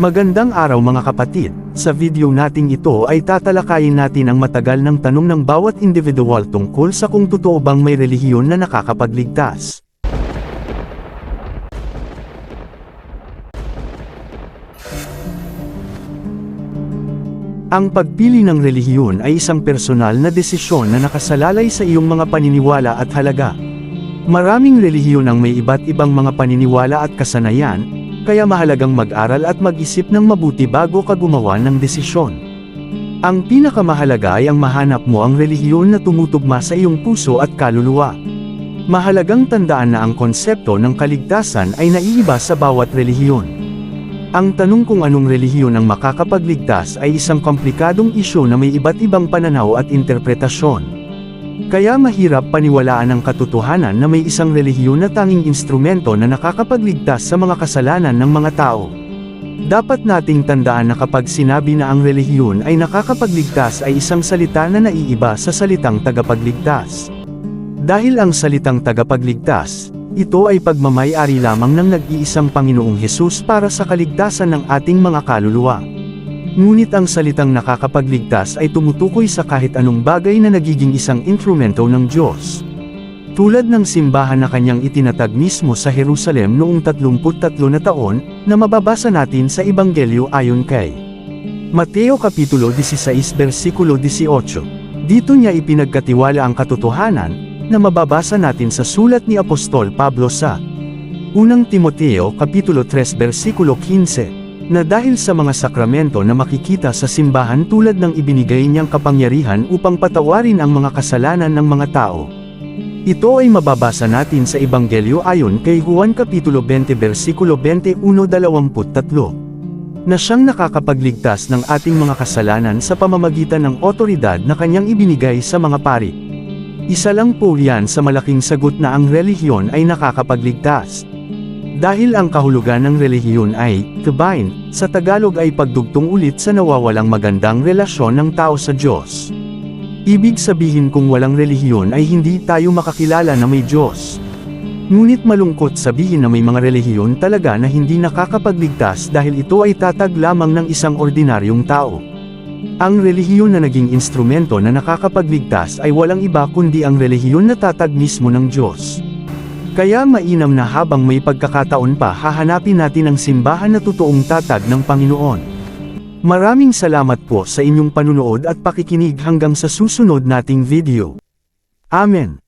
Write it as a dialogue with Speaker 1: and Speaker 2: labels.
Speaker 1: Magandang araw mga kapatid, sa video nating ito ay tatalakayin natin ang matagal ng tanong ng bawat individual tungkol sa kung totoo bang may relihiyon na nakakapagligtas. Ang pagpili ng relihiyon ay isang personal na desisyon na nakasalalay sa iyong mga paniniwala at halaga. Maraming relihiyon ang may iba't ibang mga paniniwala at kasanayan, kaya mahalagang mag-aral at mag-isip ng mabuti bago ka gumawa ng desisyon. Ang pinakamahalaga ay ang mahanap mo ang relihiyon na tumutugma sa iyong puso at kaluluwa. Mahalagang tandaan na ang konsepto ng kaligtasan ay naiiba sa bawat relihiyon. Ang tanong kung anong relihiyon ang makakapagligtas ay isang komplikadong isyu na may iba't ibang pananaw at interpretasyon. Kaya mahirap paniwalaan ang katotohanan na may isang relihiyon na tanging instrumento na nakakapagligtas sa mga kasalanan ng mga tao. Dapat nating tandaan na kapag sinabi na ang relihiyon ay nakakapagligtas ay isang salita na naiiba sa salitang tagapagligtas. Dahil ang salitang tagapagligtas, ito ay pagmamayari lamang ng nag-iisang Panginoong Hesus para sa kaligtasan ng ating mga kaluluwa. Ngunit ang salitang nakakapagligtas ay tumutukoy sa kahit anong bagay na nagiging isang instrumento ng Diyos. Tulad ng simbahan na kanyang itinatag mismo sa Jerusalem noong 33 na taon, na mababasa natin sa Ebanghelyo ayon kay Mateo Kapitulo 16 versikulo 18. Dito niya ipinagkatiwala ang katotohanan, na mababasa natin sa sulat ni Apostol Pablo sa Unang Timoteo Kapitulo 3 versikulo 15, na dahil sa mga sakramento na makikita sa simbahan tulad ng ibinigay niyang kapangyarihan upang patawarin ang mga kasalanan ng mga tao. Ito ay mababasa natin sa Ebanghelyo ayon kay Juan Kapitulo 20 versikulo 21-23 na siyang nakakapagligtas ng ating mga kasalanan sa pamamagitan ng otoridad na kanyang ibinigay sa mga pari. Isa lang po yan sa malaking sagot na ang relihiyon ay nakakapagligtas. Dahil ang kahulugan ng relihiyon ay, divine, sa Tagalog ay pagdugtong ulit sa nawawalang magandang relasyon ng tao sa Diyos. Ibig sabihin kung walang relihiyon ay hindi tayo makakilala na may Diyos. Ngunit malungkot sabihin na may mga relihiyon talaga na hindi nakakapagligtas dahil ito ay tatag lamang ng isang ordinaryong tao. Ang relihiyon na naging instrumento na nakakapagligtas ay walang iba kundi ang relihiyon na tatag mismo ng Diyos. Kaya mainam na habang may pagkakataon pa hahanapin natin ang simbahan na totoong tatag ng Panginoon. Maraming salamat po sa inyong panunood at pakikinig hanggang sa susunod nating video. Amen.